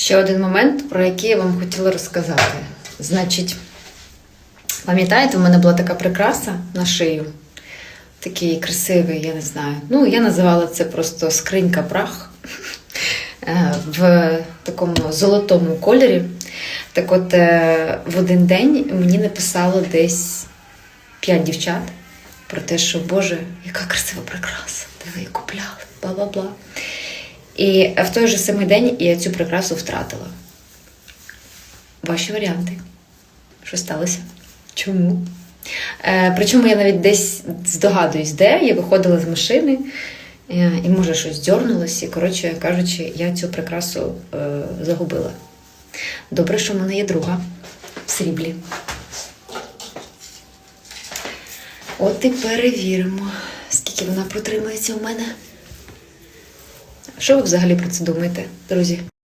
Ще один момент, про який я вам хотіла розказати. Значить, пам'ятаєте, в мене була така прикраса на шию. Такий красивий, я не знаю. Ну, я називала це просто скринька прах Е, в такому золотому кольорі. Так от, е, в один день мені написало десь п'ять дівчат про те, що Боже, яка красива прикраса, де ви її купляли, бла-бла-бла. І в той же самий день я цю прикрасу втратила. Ваші варіанти. Що сталося? Чому? Е, причому я навіть десь здогадуюсь, де я виходила з машини, е, і може щось дьорнулося, і, коротше кажучи, я цю прикрасу е, загубила. Добре, що в мене є друга в сріблі. От і перевіримо, скільки вона протримається у мене. Що ви взагалі про це думаєте, друзі?